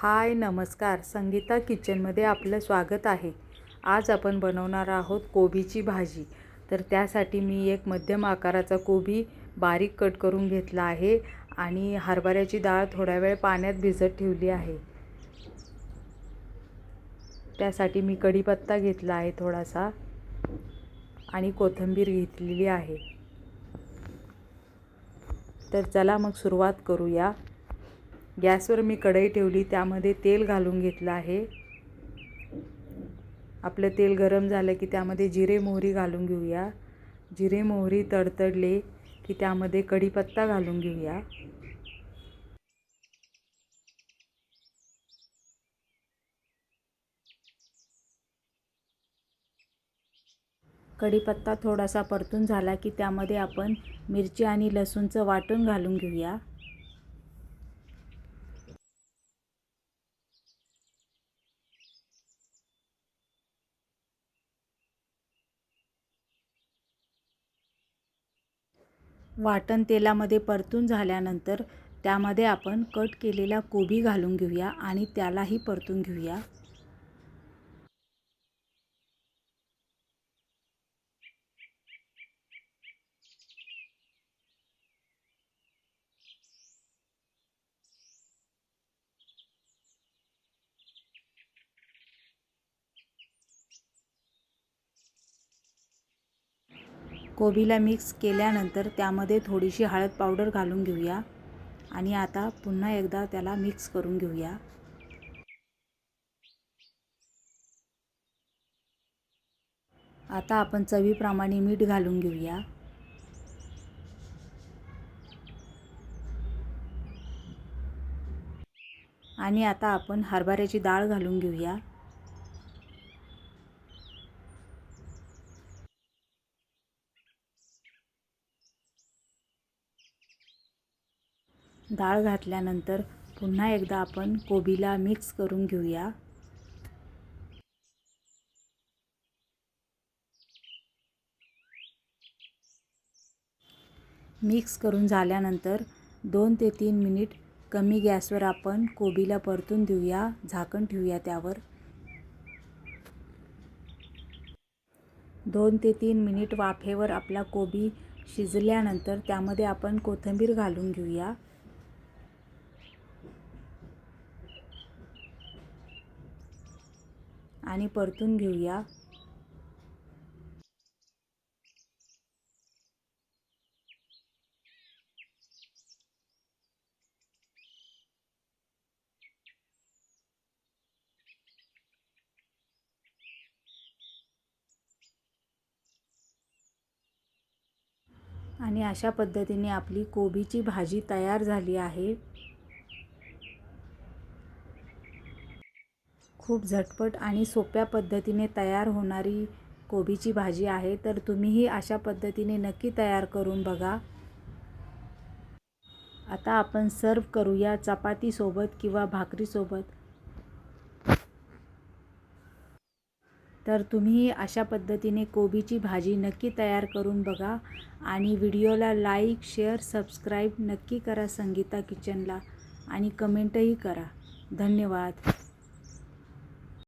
हाय नमस्कार. संगीता किचनमध्ये आपलं स्वागत आहे. आज आपण बनवणार आहोत कोबीची भाजी. तर त्यासाठी मी एक मध्यम आकाराचा कोबी बारीक कट करून घेतला आहे आणि हरभऱ्याची डाळ थोड्या वेळ पाण्यात भिजत ठेवली आहे. त्यासाठी मी कढीपत्ता घेतला आहे थोडासा आणि कोथिंबीर घेतलेली आहे. तर चला मग सुरुवात करूया. गॅसवर मी कढई ठेवली त्यामध्ये तेल घालून घेतलं आहे. आपलं तेल गरम झालं की त्यामध्ये जिरे मोहरी घालून घेऊया. जिरे मोहरी तडतडले की त्यामध्ये कढीपत्ता घालून घेऊया. कढीपत्ता थोडासा परतून झाला की त्यामध्ये आपण मिरची आणि लसूणचं वाटण घालून घेऊया. वाटण तेलामध्ये परतून झाल्यानंतर त्यामध्ये आपण कट केलेला कोबी घालून घेऊया आणि त्यालाही परतून घेऊया. कोबीला मिक्स केल्यानंतर त्यामध्ये थोडीशी हळद पावडर घालून घेऊया. आणि आता पुन्हा एकदा त्याला मिक्स करून घेऊया. आता आपण चवीप्रमाणे मीठ घालून घेऊया. आणि आता आपण हरभऱ्याची डाळ घालून घेऊया. डाळ घातल्यानंतर पुन्हा एकदा आपण कोबीला मिक्स करून घेऊया. मिक्स करून झाल्यानंतर दोन ते तीन मिनिट कमी गॅसवर आपण कोबीला परतून देऊया. झाकण ठेवूया त्यावर. दोन ते तीन मिनिट वाफेवर आपला कोबी शिजल्यानंतर त्यामध्ये आपण कोथिंबीर घालून घेऊया. आणि परतून घेऊया. आणि अशा पद्धतीने आपली कोबीची भाजी तयार झाली आहे. खूप झटपट आणि सोप्या पद्धतीने तयार होणारी कोबीची भाजी आहे तर तुम्हीही अशा पद्धतीने नक्की तयार करून बघा. आता आपण सर्व करूया चपातीसोबत किंवा भाकरीसोबत. तर तुम्ही अशा पद्धतीने कोबीची भाजी नक्की तयार करून बघा आणि व्हिडिओला लाईक शेअर सबस्क्राईब नक्की करा संगीता किचनला आणि कमेंटही करा. धन्यवाद.